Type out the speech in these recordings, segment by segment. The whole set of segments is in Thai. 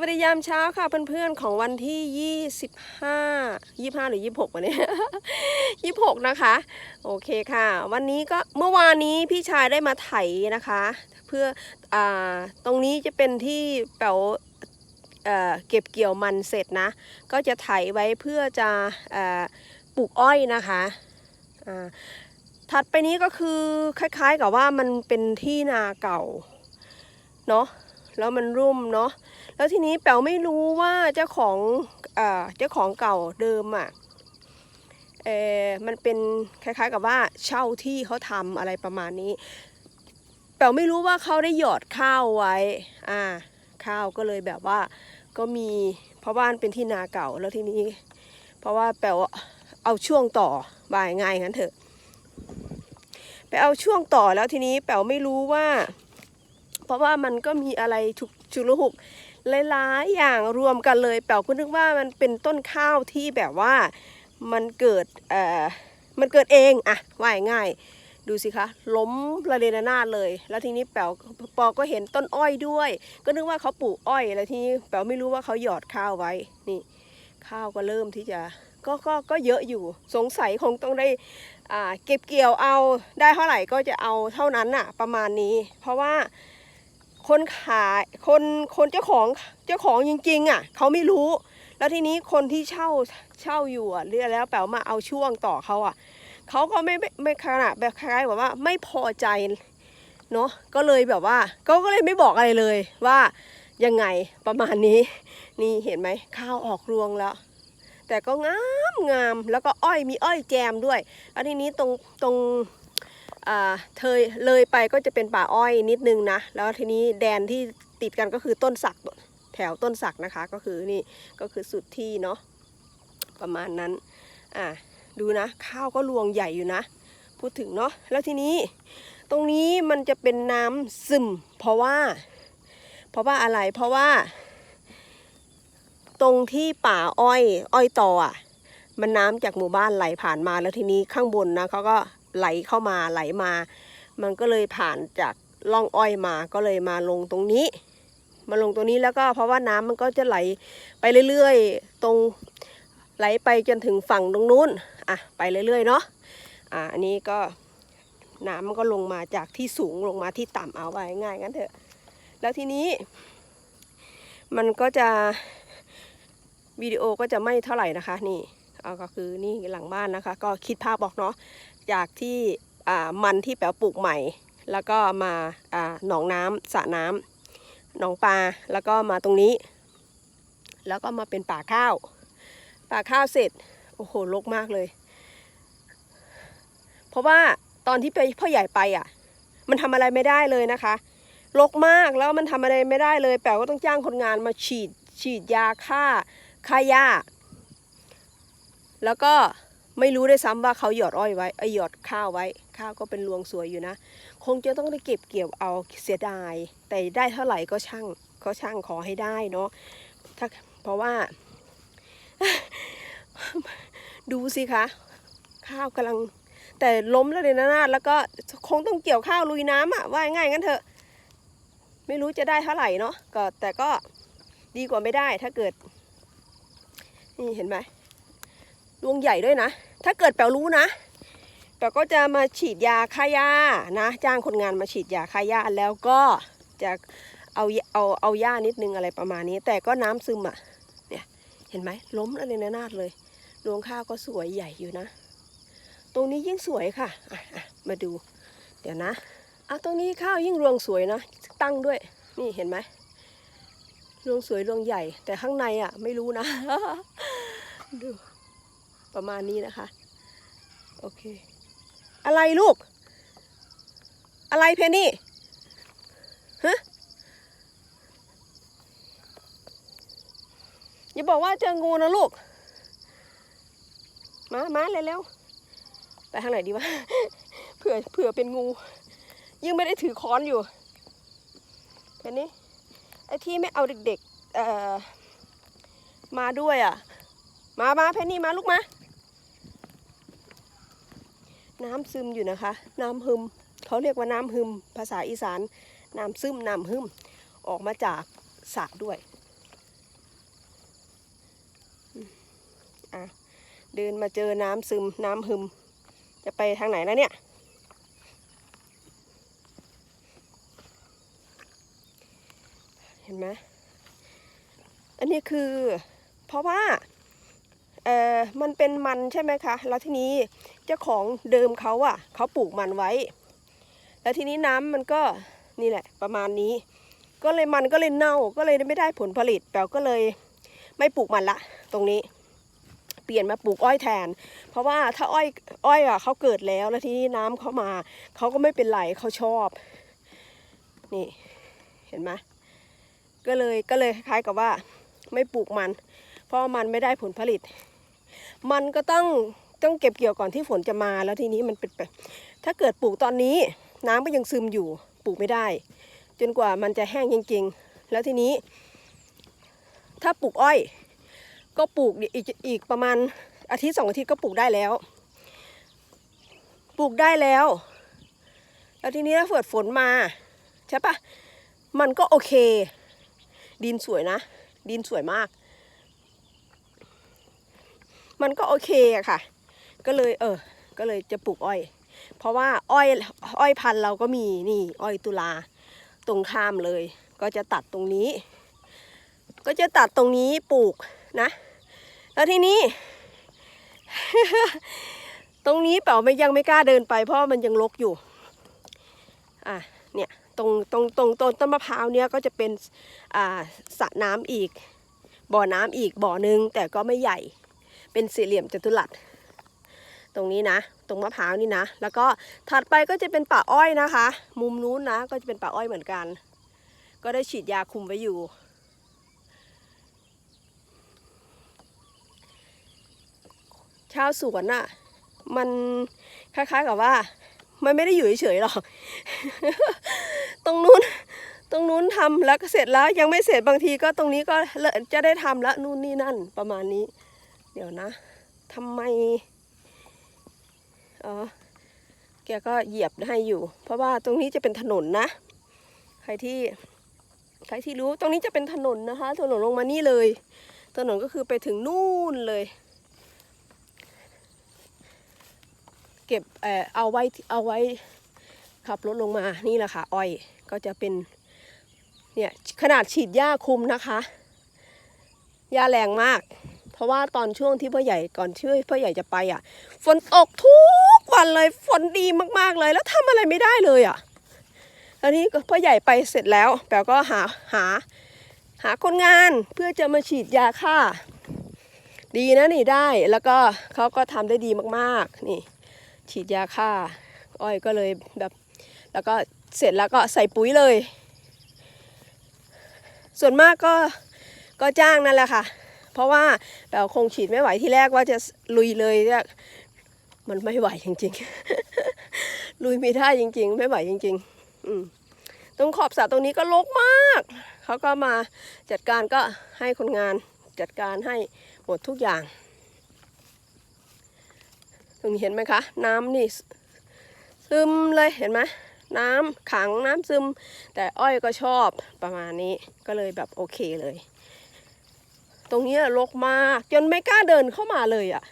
วัสดียามเช้าค่ะเพื่อนๆของวันที่ 25 25 หรือ 26วันนี้ 26 นะคะ โอเคค่ะ วันนี้ก็เมื่อวานนี้พี่ชายได้มาไถนะคะ เพื่ออตรงนี้จะเป็นที่แป๋วเอ่อเก็บเกี่ยวมันเสร็จนะ ก็จะไถไว้เพื่อจะออปลูกอ้อยนะคะถัดไปนี้ก็คือคล้ายๆกับว่ามันเป็นที่นาเก่าเนาะแล้วมันรุ่มเนาะ แล้วทีนี้แป๋วไม่รู้ว่าเจ้าของเอ่อเจ้าของเก่าเดิมอะเออมันเป็นคล้ายๆกับว่าเช่าที่เขาทำอะไรประมาณนี้แป๋วไม่รู้ว่าเขาได้หยอดข้าวไว้อ่าข้าวก็เลยแบบว่าก็มีเพราะว่านเป็นที่นาเก่าแล้วทีนี้ เพราะว่าแป๋วเอาช่วงต่อบายง่ายงั้นเถอะไปเอาช่วงต่อแล้วทีนี้แป๋วไม่รู้ว่า เพราะว่ามันก็มีอะไรฉุกฉุกละหุก หลายๆอย่างรวมกันเลยแป๋วก็นึกว่ามันเป็นต้นข้าวที่แบบว่ามันเกิดเอ่อมันเกิดเองอะว่าง่าย ดูสิคะล้มระเนระนาดเลย แล้วทีนี้แป๋วปอก็เห็นต้นอ้อยด้วย ก็นึกว่าเขาปลูกอ้อยแล้วทีนี้แป๋วไม่รู้ว่าเขาหยอดข้าวไว้นี่ข้าวก็เริ่มที่จะก็ก็ก็เยอะอยู่สงสัยคงต้องได้อ่าเก็บเกี่ยวเอาได้เท่าไหร่ก็จะเอาเท่านั้นน่ะประมาณนี้ เพราะว่า คนขายคนคนเจ้าของเจ้าของจริงๆ อะเขาไม่รู้ แล้วทีนี้คนที่เช่าเช่าอยู่อะเรียกแล้วแปลว่ามาเอาช่วงต่อเขาอะเขาก็ไม่ไม่ไมขนาดแบบคล้ายๆแบบว่าไม่พอใจเนาะก็เลยแบบว่าก็ก็เลยไม่บอกอะไรเลยว่ายังไงประมาณนี้นี่เห็นไหมข้าวออกรวงแล้ว แต่ก็งามงามแล้วก็อ้อยมีอ้อยแจมด้วยแล้วทีนี้ตรงตรง เทยเลยไปก็จะเป็นป่าอ้อยนิดนึงนะ แล้วทีนี้แดนที่ติดกันก็คือต้นสักแถวต้นสักนะคะ ก็คือนี่ก็คือสุดที่เนาะประมาณนั้นอ่าดูนะ ข้าวก็รวงใหญ่อยู่นะ พูดถึงเนาะแล้วทีนี้ ตรงนี้มันจะเป็นน้ำซึม เพราะว่า เพราะว่าอะไรเพราะว่า ตรงที่ป่าอ้อย อ้อยต่ออะมันน้ำจากหมู่บ้านไหลผ่านมาแล้วทีนี้ข้างบนนะเขาก็ ไหลเข้ามาไหลมา มันก็เลยผ่านจากร่องอ้อยมาก็เลยมาลงตรงนี้ มาลงตรงนี้แล้วก็เพราะว่าน้ำมันก็จะไหลไปเรื่อยๆ ตรงไหลไปจนถึงฝั่งตรงนู้นอะไปเรื่อยๆเนาะอะอันนี้ก็น้ำมันก็ลงมาจากที่สูงลงมาที่ต่ำเอาไว้ง่ายงั้นเถอะ แล้วทีนี้ มันก็จะวิดีโอก็จะไม่เท่าไหร่นะคะ นี่เอาก็คือนี่หลังบ้านนะคะ ก็คิดภาพบอกเนาะ จากที่มันที่แป๋วปลูกใหม่ แล้วก็มาหนองน้ำสระน้ำหนองปลาแล้วก็มาตรงนี้ แล้วก็มาเป็นป่าข้าว ป่าข้าวเสร็จโอ้โหรกมากเลย เพราะว่าตอนที่ไปพ่อใหญ่ไปอะ มันทำอะไรไม่ได้เลยนะคะรกมากแล้วมันทำอะไรไม่ได้เลย แป๋วก็ต้องจ้างคนงานมาฉีดฉีดยาฆ่าฆ่าหญ้า แล้วก็ ไม่รู้ได้วยซ้ำว่าเขาหยอดอ้อยไว้ไอหยอดข้าวไว้ ข้าวก็เป็นรวงสวยอยู่นะ คงจะต้องได้เก็บเกี่ยวเอาเสียดาย แต่ได้เท่าไหร่ก็ช่างก็ช่างขอให้ได้เนาะถ้าเพราะว่า ดูสิคะ ข้าวกำลัง แต่ล้มแล้วเลยนะนาดแล้วก็คงต้องเกี่ยวข้าวลุยน้ำอะว่าง่ายงั้นเถอะ ไม่รู้จะได้เท่าไหร่เนาะก็แต่ก็ดีกว่าไม่ได้ถ้าเกิด นี่เห็นไหมดวงใหญ่ด้วยนะ ถ้าเกิดแปลรู้นะแปลก็จะมาฉีดยาฆ่าหญ้านะ จ้างคนงานมาฉีดยาฆ่าหญ้าแล้วก็จะเอาเอาเอาหญ้านิดนึงอะไรประมาณนี้ แต่ก็น้ำซึมอะเนี่ยเห็นไหมล้มแล้วเลยนนาดเลยรวงข้าวก็สวยใหญ่อยู่นะ ตรงนี้ยิ่งสวยค่ะะะมาดู เดี๋ยวนะอะตรงนี้ข้าวยิ่งรวงสวยนะ ตั้งด้วยนี่เห็นไหมรวงสวยรวงใหญ่ แต่ข้างในอะ ไม่รู้นะ ดู ประมาณนี้นะคะ โอเค อะไรลูก อะไรเพนนี่ฮะอย่าบอกว่าเจองูนะลูก มามาเร็วๆไปทางไหนดีวะ เผื่อเผื่อเป็นงูยังไม่ได้ถือค้อนอยู่เพนนี่ไอ้ที่ไม่เอาเด็กๆเอ่อมาด้วยอะ มามาเพนนี่มาลูกมา น้ำซึมอยู่นะคะ น้ำหึมเขาเรียกว่าน้ำหึม ภาษาอีสาน น้ำซึมน้ำหึม ออกมาจากสระด้วย อะ เดินมาเจอน้ำซึม น้ำหึม จะไปทางไหนแล้วเนี่ย เห็นไหมอันนี้คือ เพราะว่า เออมันเป็นมันใช่ไหมคะ แล้วทีนี้เจ้าของเดิมเขาอะเขาปลูกมันไว้ แล้วทีนี้น้ำมันก็นี่แหละ ประมาณนี้ ก็เลยมันก็เลยเน่าก็เลยไม่ได้ผลผลิตแปลก็เลยไม่ปลูกมันละ ตรงนี้ เปลี่ยนมาปลูกอ้อยแทน เพราะว่าถ้าอ้อยอ้อยอะเขาเกิดแล้วแล้วทีนี้น้ำเขามาเขาก็ไม่เป็นไรเขาชอบ นี่เห็นไหมก็เลยก็เลยคล้ายๆกับว่าไม่ปลูกมัน เพราะมันไม่ได้ผลผลิต มันก็ต้องต้องเก็บเกี่ยวก่อนที่ฝนจะมาแล้วทีนี้มันเป็นแบบถ้าเกิดปลูกตอนนี้น้ำก็ยังซึมอยู่ปลูกไม่ได้ จนกว่ามันจะแห้งจริงๆ แล้วทีนี้ ถ้าปลูกอ้อย ก็ปลูกอีกอีกประมาณอาทิตย์สองอาทิตย์ก็ปลูกได้แล้ว ปลูกได้แล้ว แล้วทีนี้ถ้าเกิดฝนมาใช่ปะมันก็โอเค ดินสวยนะ ดินสวยมาก มันก็โอเคอะค่ะ ก็เลยเออ ก็เลยจะปลูกอ้อย เพราะว่าอ้อยอ้อยพันธุ์เราก็มีนี่ อ้อยตุลาตรงข้ามเลย ก็จะตัดตรงนี้ ก็จะตัดตรงนี้ปลูกนะ แล้วทีนี้ ตรงนี้เปล่าไม่ยังไม่กล้าเดินไป เพราะมันยังรกอยู่ อะเนี่ยตรงตรงตรงต้นต้นมะพร้าวเนี่ยก็จะเป็นอ่าสระน้ำอีก บ่อน้ำอีกบ่อหนึ่งแต่ก็ไม่ใหญ่ เป็นสี่เหลี่ยมจัตุรัส ตรงนี้นะ ตรงมะพร้าวนี่นะ แล้วก็ถัดไปก็จะเป็นป่าอ้อยนะคะ มุมนู้นนะก็จะเป็นป่าอ้อยเหมือนกัน ก็ได้ฉีดยาคุมไว้อยู่ ชาวสวนอะมันคล้ายๆกับว่า มันไม่ได้อยู่เฉยๆหรอก ตรงนู้นตรงนู้นทำแล้วก็เสร็จแล้วยังไม่เสร็จบางทีก็ตรงนี้ก็จะได้ทำละนู่นนี่นั่นประมาณนี้ ดี๋ยวนะทำไมอ๋อแกก็เหยียบให้อยู่ เพราะว่าตรงนี้จะเป็นถนนนะ ใครที่ใครที่รู้ตรงนี้จะเป็นถนนนะคะ ถนนลงมานี่เลย ถนนก็คือไปถึงนู่นเลย เก็บเออเอาไว้เอาไว้ขับรถลงมานี่แหละค่ะอ้อยก็จะเป็นเนี่ยขนาดฉีดหญ้าคุมนะคะหญ้าแรงมาก เพราะว่าตอนช่วงที่พ่อใหญ่ก่อนที่พ่อใหญ่จะไปอะ ฝนตกทุกวันเลยฝนดีมากๆเลย แล้วทำอะไรไม่ได้เลยอะแล้วนี้พ่อใหญ่ไปเสร็จแล้วแปลก็หาหา หาคนงานเพื่อจะมาฉีดยาฆ่า ดีนะนี่ได้แล้วก็เขาก็ทำได้ดีมากๆ นี่ ฉีดยาฆ่า อ้อยก็เลยแบบ แล้วก็เสร็จแล้วก็ใส่ปุ๋ยเลย ส่วนมากก็ก็จ้างนั่นแหละค่ะ เพราะว่าแต่คงฉีดไม่ไหวที่แรกว่าจะลุยเลยเนี่ยมันไม่ไหวจริง ๆ ลุยไม่ได้จริง ๆ ไม่ไหวจริง ๆ อืมตรงขอบสระตรงนี้ก็รกมาก เขาก็มาจัดการก็ให้คนงานจัดการให้หมดทุกอย่างตรงนี้เห็นไหมคะ น้ำนี่ซึมเลยเห็นไหมน้ำขังน้ำซึม แต่อ้อยก็ชอบประมาณนี้ก็เลยแบบโอเคเลย ตรงนี้รกมากจนไม่กล้าเดินเข้ามาเลยอะ่ะ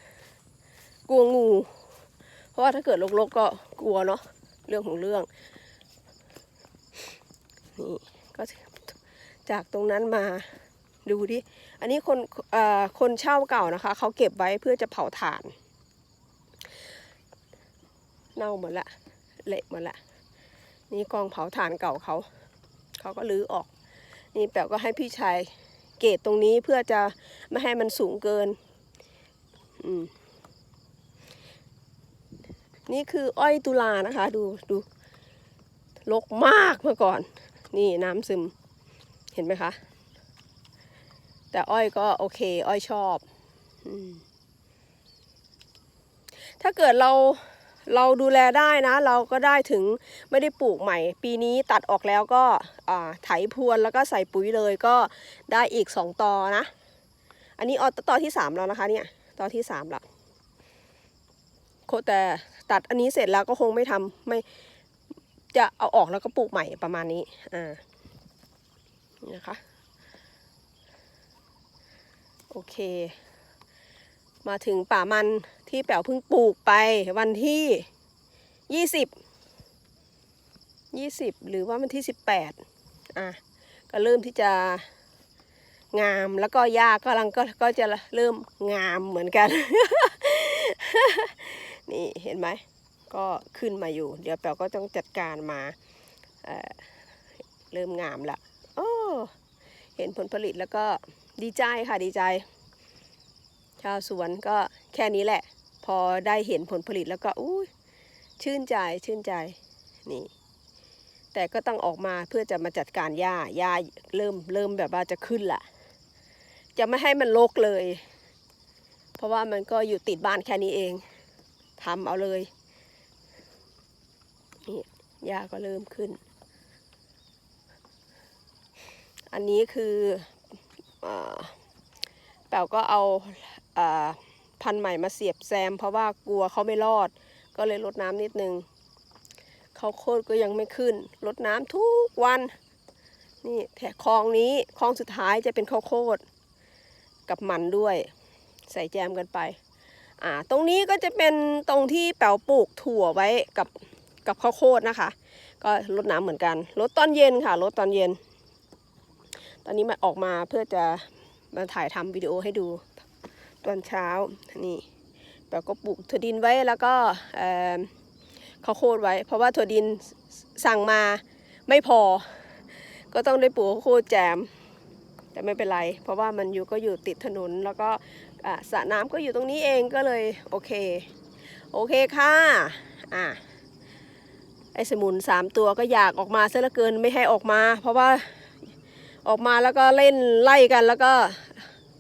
กลัวงู เพราะว่าถ้าเกิดรกๆก็กลัวเนาะเรื่องของเรื่องนี่ก็จากตรงนั้นมาดูดิ อันนี้คนเอ่อคนเช่าเก่านะคะ เขาเก็บไว้เพื่อจะเผาถ่าน เน่าหมดละเละหมดละนี่กองเผาถ่านเก่าเขา เขาก็ลื้อออก นี่แปลก็ให้พี่ชาย เกตตรงนี้เพื่อจะไม่ให้มันสูงเกิน นี่คืออ้อยตุลานะคะ ดูดูลกมากเมื่อก่อน นี่น้ำซึมเห็นไหมคะ แต่อ้อยก็โอเค อ้อยชอบอถ้าเกิดเรา เราดูแลได้นะ เราก็ได้ถึงไม่ได้ปลูกใหม่ ปีนี้ตัดออกแล้วก็ไถพรวนแล้วก็ใส่ปุ๋ยเลยก็ได้อีกสองตอนะ อันนี้เอาตอที่สามแล้วนะคะเนี่ยตอที่สามแล้วโคแต่ตัดอันนี้เสร็จแล้วก็คงไม่ทำไม่จะเอาออกแล้วก็ปลูกใหม่ประมาณนี้อ่านะคะ โอเค มาถึงป่ามัน ที่แป๋วเพิ่งปลูกไปวันที่ยี่สิบยี่สิบหรือว่าวันที่สิบแปดอะก็เริ่มที่จะงามแล้วก็หญ้ากำลังก็ก็จะเริ่มงามเหมือนกัน นี่เห็นไหมก็ขึ้นมาอยู่ เดี๋ยวแป๋วก็ต้องจัดการมาเเริ่มงามละโอ้เห็นผลผลิตแล้วก็ดีใจค่ะดีใจ ชาวสวนก็แค่นี้แหละ พอได้เห็นผลผลิตแล้วก็อุ้ยชื่นใจชื่นใจนี่ แต่ก็ต้องออกมาเพื่อจะมาจัดการหญ้าหญ้าเริ่มเริ่มแบบว่าจะขึ้นละจะไม่ให้มันรกเลย เพราะว่ามันก็อยู่ติดบ้านแค่นี้เองทำเอาเลยนี่หญ้าก็เริ่มขึ้น อันนี้คืออาแป๋วก็เอาอ่า พันธุ์ใหม่มาเสียบแซม เพราะว่ากลัวเขาไม่รอด ก็เลยลดน้ำนิดนึงเขาวโคตรก็ยังไม่ขึ้นลดน้ำทุกวันนี่แถคลองนี้คลองสุดท้ายจะเป็นข้าวโพดกับมันด้วย ใส่แจมกันไป อ่า ตรงนี้ก็จะเป็นตรงที่แป๋วปลูกถั่วไว้กับกับข้าวโพดนะคะ ก็ลดน้ำเหมือนกันลดตอนเย็นค่ะลดตอนเย็น ตอนนี้มาออกมาเพื่อจะมาถ่ายทำวิดีโอให้ดู ตอนเช้านี่แป๋วก็ปลูกถั่วดินไว้แล้วก็เข้าโพดไว้ เพราะว่าถั่วดินสั่งมาไม่พอ ก็ต้องได้ปลูกโพดแจม แต่ไม่เป็นไร เพราะว่ามันอยู่ก็อยู่ติดถนน แล้วก็สระน้ำก็อยู่ตรงนี้เองก็เลยโอเค โอเคค่ะอะไอ้สมุนสามตัวก็อยากออกมาซะเหลือเกินไม่ให้ออกมา เพราะว่าออกมาแล้วก็เล่นไล่กันแล้วก็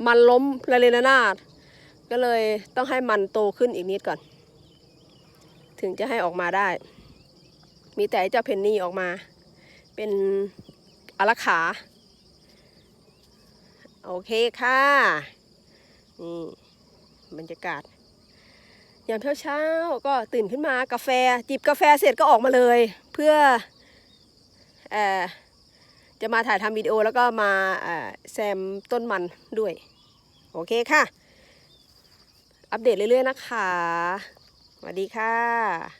มันล้มระเลระนาด ก็เลยต้องให้มันโตขึ้นอีกนิดก่อน ถึงจะให้ออกมาได้ มีแต่เจ้าเพนนี่ออกมา เป็นอารักขา โอเคค่ะนี่บรรยากาศยามเช้าๆก็ตื่นขึ้นมากาแฟ จิบกาแฟเสร็จก็ออกมาเลย เพื่อเอจะมาถ่ายทำวิดีโอแล้วก็มาแซมต้นมันด้วย โอเคค่ะ อัปเดตเรื่อยๆนะคะสวัสดีค่ะ